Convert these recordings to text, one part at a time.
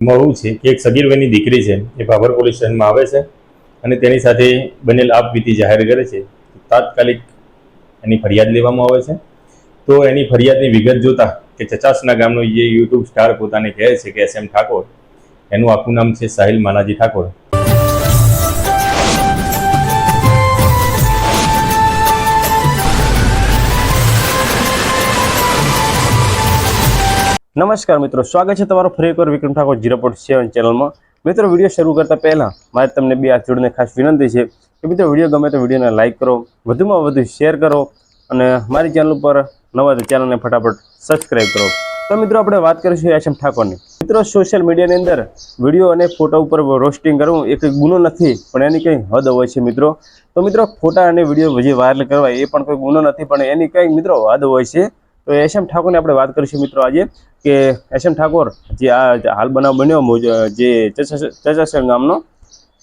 એવું છે, કે એક સગીર દીકરી છે, એ ભાભર પોલીસ સ્ટેશનમાં આવે છે અને તેની સાથે બનેલ આપવીતી જાહેર કરે છે. તાત્કાલિક એની ફરિયાદ લેવામાં આવે છે. તો એની ફરિયાદની વિગત જોતા કે ચચાસના ગામનો જે યુટ્યુબ સ્ટાર પોતાને કહે છે કે એસ એમ ઠાકોર, એનું આખું નામ છે સાહિલ માનાજી ઠાકોર. નમસ્કાર મિત્રો, સ્વાગત છે તમારો ફરી એકવાર Vikram Thakor zero point seven ચેનલમાં. મિત્રો, વીડિયો શરૂ કરતા પહેલાં મારે તમને બે હાથ જોડીને ખાસ વિનંતી છે કે મિત્રો, વીડિયો ગમે તો વિડીયોને લાઇક કરો, વધુમાં વધુ શેર કરો અને મારી ચેનલ ઉપર નવા તો ચેનલને ફટાફટ સબસ્ક્રાઇબ કરો. તો મિત્રો, આપણે વાત કરીશું એસ એમ ઠાકોરની. મિત્રો સોશિયલ મીડિયાની અંદર વીડિયો અને ફોટા ઉપર રોસ્ટિંગ કરવું એ કંઈ ગુનો નથી, પણ એની કંઈ હદ હોય છે મિત્રો. તો મિત્રો, ફોટા અને વીડિયો જે વાયરલ કરવા એ પણ કોઈ ગુનો નથી, પણ એની કંઈ મિત્રો હદ હોય છે. તો એસ એમ ઠાકોરની આપણે વાત કરીશું મિત્રો આજે કે એસ એમ ઠાકોર જે આ હાલ બનાવ બન્યો જે ચચાસર ગામનો,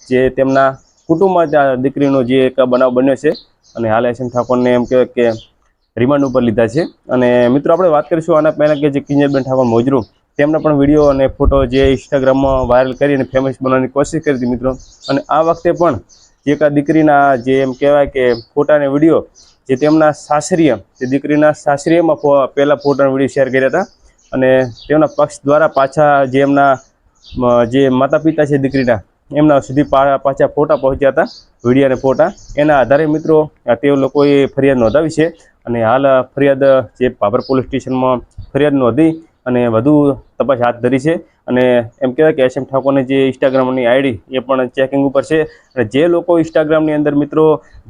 જે તેમના કુટુંબમાં આ દીકરીનો જે એક બનાવ બન્યો છે અને હાલ એસ એમ ઠાકોરને એમ કહેવાય કે રિમાન્ડ ઉપર લીધા છે. અને મિત્રો આપણે વાત કરીશું આના પહેલાં કે જે કિંજલબેન ઠાકોર મોજરૂ તેમના પણ વીડિયો અને ફોટો જે ઇન્સ્ટાગ્રામમાં વાયરલ કરીને ફેમસ બનાવવાની કોશિશ કરી હતી મિત્રો. અને આ વખતે પણ જે એક દીકરીના જે એમ કહેવાય કે ફોટા અને વીડિયો જે તેમના સાસરીય જે દીકરીના સાસરીયમાં પહેલાં પહેલા ફોટા વીડિયો શેર કર્યા હતા અને તેમના પક્ષ દ્વારા પાછા જે એમના જે માતા પિતા છે દીકરીના, એમના સુધી પાછા ફોટા પહોંચ્યા હતા વીડિયો અને ફોટા. એના આધારે મિત્રો તે લોકોએ ફરિયાદ નોંધાવી છે અને હાલ ફરિયાદ જે ભાભર પોલીસ સ્ટેશનમાં ફરિયાદ નોંધી અને વધુ તપાસ હાથ ધરી છે. અને એમ કહેવાય કે એસ એમ ઠાકોરની જે ઇન્સ્ટાગ્રામની આઈડી એ પણ ચેકિંગ ઉપર છે. અને જે લોકો ઇન્સ્ટાગ્રામની અંદર મિત્રો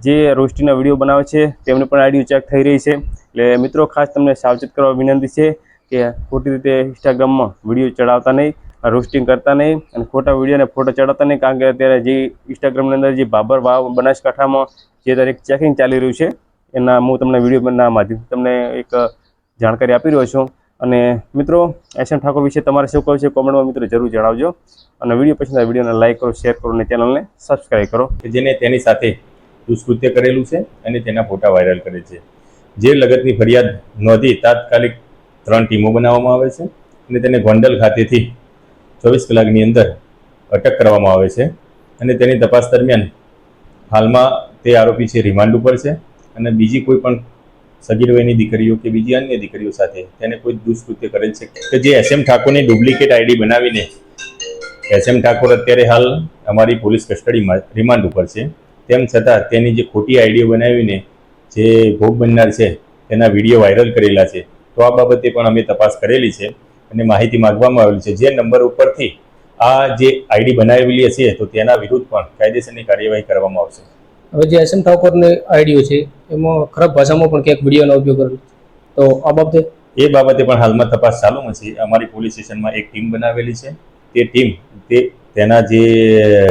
જે રોસ્ટીના વીડિયો બનાવે છે, તેમની પણ આઈડીઓ ચેક થઈ રહી છે. એટલે મિત્રો ખાસ તમને સાવચેત કરવા વિનંતી છે કે ખોટી રીતે ઇન્સ્ટાગ્રામમાં વીડિયો ચડાવતા નહીં રોસ્ટિંગ કરતા નહીં અને ખોટા વીડિયો અને ફોટો ચડાવતા નહીં, કારણ કે અત્યારે જે ઇન્સ્ટાગ્રામની અંદર જે બાબર વાવ બનાસકાંઠામાં જે તારીખ ચેકિંગ ચાલી રહ્યું છે, એના હું તમને વિડીયોના માધ્યમથી તમને એક જાણકારી આપી રહ્યો છું. અને મિત્રો એશન ઠાકોર વિશે તમારે શું કહ્યું છે કોમેન્ટમાં મિત્રો જરૂર જણાવજો. અને વીડિયો પસંદ આવે વિડીયોને લાઈક કરો, શેર કરો અને ચેનલને સબસ્ક્રાઈબ કરો. જેને તેની સાથે દુષ્કૃત્ય કરેલું છે અને તેના ફોટા વાયરલ કરે છે. જે લગતની ફરિયાદ નોંધી તાત્કાલિક ત્રણ ટીમો બનાવવામાં આવે છે અને તેને ગોંડલ ખાતેથી ચોવીસ કલાકની અંદર અટક કરવામાં આવે છે અને તેની તપાસ દરમિયાન હાલમાં તે આરોપી છે, રિમાન્ડ ઉપર છે અને બીજી કોઈ પણ સગીર વયની દીકરીઓ કે બીજી અન્ય દીકરીઓ સાથે તેને કોઈ દુષ્કૃત્ય કરેલ છે? કે જે એસ એમ ઠાકોરની ડુપ્લિકેટ આઈડી બનાવીને એસ એમ ઠાકોર અત્યારે હાલ અમારી પોલીસ કસ્ટડીમાં રિમાન્ડ ઉપર છે. તેમ છતાં તેની જે ખોટી આઈડીઓ બનાવીને જે ભોગ બનનાર છે, તેના વીડિયો વાયરલ કરેલા છે, તો આ બાબતે પણ અમે તપાસ કરેલી છે અને માહિતી માગવામાં આવેલી છે. જે નંબર ઉપરથી આ જે આઈડી બનાવેલી હશે, તો તેના વિરુદ્ધ પણ કાયદેસરની કાર્યવાહી કરવામાં આવશે. હવે જે એસ એમ ઠાકોરની આઈડીઓ છે એમાં ખરાબ ભાષામાં પણ ક્યાંક વિડીયોનો ઉપયોગ કરેલો. તો આ બાબતે? એ બાબતે પણ હાલમાં તપાસ ચાલુમાં છે. અમારી પોલીસ સ્ટેશનમાં એક ટીમ બનાવેલી છે. તે ટીમ, તે તેના જે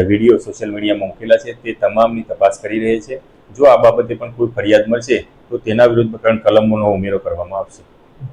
વીડિયો સોશિયલ મીડિયામાં મૂકેલા છે, તે તમામની તપાસ કરી રહી છે. જો આ બાબતે પણ કોઈ ફરિયાદ મળશે, તો તેના વિરુદ્ધ પણ કલમોનો ઉમેરો કરવામાં આવશે.